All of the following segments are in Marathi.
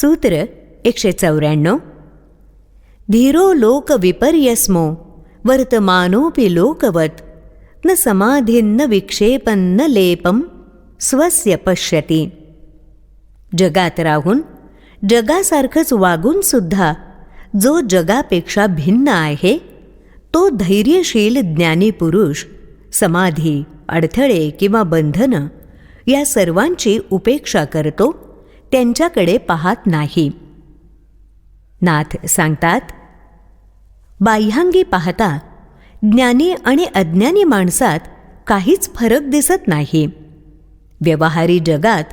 सूत्र एकशे चौऱ्याण्णव धीरो लोक विपर्यस्मो वर्तमानोपि लोकवत न समाधीन्न विक्षेपन्न लेपम स्वस्य पश्यती जगात राहून जगासारखंच वागून सुद्धा जो जगापेक्षा भिन्न आहे तो धैर्यशील ज्ञानी पुरुष समाधी अडथळे किंवा बंधनं या सर्वांची उपेक्षा करतो त्यांच्याकडे पाहत नाही. नाथ सांगतात बाह्यांगी पाहता ज्ञानी आणि अज्ञानी माणसात काहीच फरक दिसत नाही. व्यवहारी जगात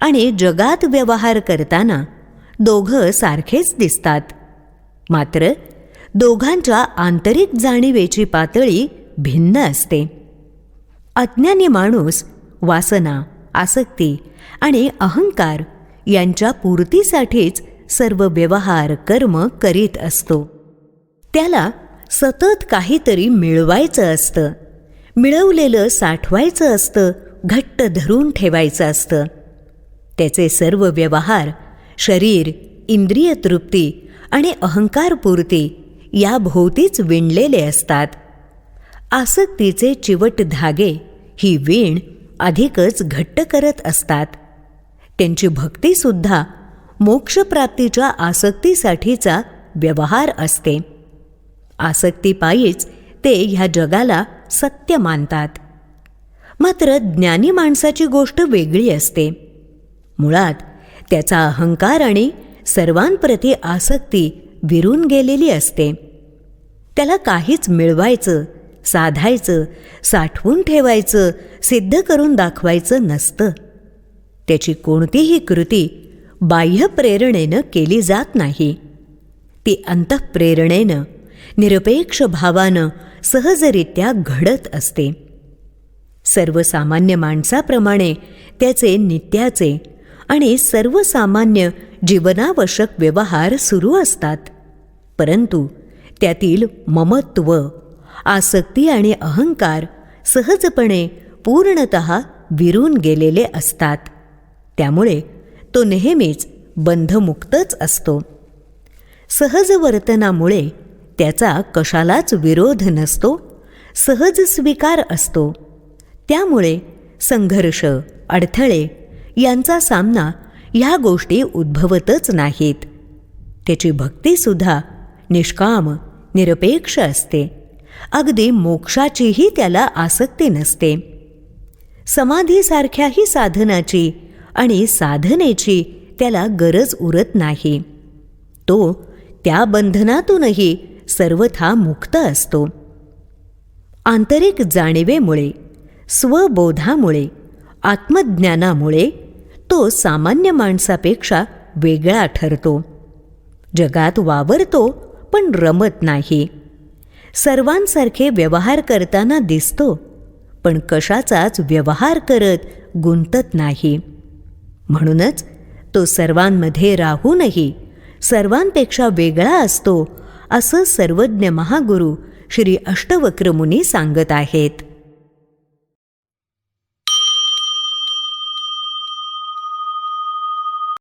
आणि जगात व्यवहार करताना दोघं सारखेच दिसतात. मात्र दोघांच्या आंतरिक जाणीवेची पातळी भिन्न असते. अज्ञानी माणूस वासना आसक्ती आणि अहंकार यांच्या पूर्तीसाठीच सर्व व्यवहार कर्म करीत असतो. त्याला सतत काहीतरी मिळवायचं असतं. मिळवलेलं साठवायचं असतं घट्ट धरून ठेवायचं असतं. त्याचे सर्व व्यवहार शरीर इंद्रिय तृप्ती आणि अहंकारपूर्ती याभोवतीच विणलेले असतात. आसक्तीचे चिवट धागे ही वीण अधिकच घट्ट करत असतात. त्यांची भक्तीसुद्धा मोक्षप्राप्तीच्या आसक्तीसाठीचा व्यवहार असते. आसक्तीपायीच ते ह्या जगाला सत्य मानतात. मात्र ज्ञानी माणसाची गोष्ट वेगळी असते. मुळात त्याचा अहंकार आणि सर्वांप्रती आसक्ती विरून गेलेली असते. त्याला काहीच मिळवायचं साधायचं साठवून ठेवायचं सिद्ध करून दाखवायचं नसतं. त्याची कोणतीही कृती बाह्य प्रेरणेनं केली जात नाही. ती अंतःप्रेरणेनं निरपेक्ष भावानं सहजरित्या घडत असते. सर्वसामान्य माणसाप्रमाणे त्याचे नित्याचे आणि सर्वसामान्य जीवनावश्यक व्यवहार सुरू असतात. परंतु त्यातील ममत्व आसक्ती आणि अहंकार सहजपणे पूर्णत विरून गेलेले असतात. त्यामुळे तो नेहमीच बंधमुक्तच असतो. सहज वर्तनामुळे त्याचा कशालाच विरोध नसतो सहज स्वीकार असतो. त्यामुळे संघर्ष अडथळे यांचा सामना ह्या गोष्टी उद्भवतच नाहीत. त्याची भक्तीसुद्धा निष्काम निरपेक्ष असते. अगदी मोक्षाचीही त्याला आसक्ती नसते. समाधीसारख्याही साधनाची आणि साधनेची त्याला गरज उरत नाही. तो त्या बंधनातूनही सर्वथा मुक्त असतो. आंतरिक जाणीवेमुळे स्वबोधामुळे आत्मज्ञानामुळे तो सामान्य माणसापेक्षा वेगळा ठरतो. जगात वावरतो पण रमत नाही. सर्वांसारखे व्यवहार करताना दिसतो पण कशाचाच व्यवहार करत गुंतत नाही. म्हणूनच तो सर्वांमध्ये राहूनही सर्वांपेक्षा वेगळा असतो असं सर्वज्ञ महागुरु श्री अष्टवक्रमुनी सांगत आहेत.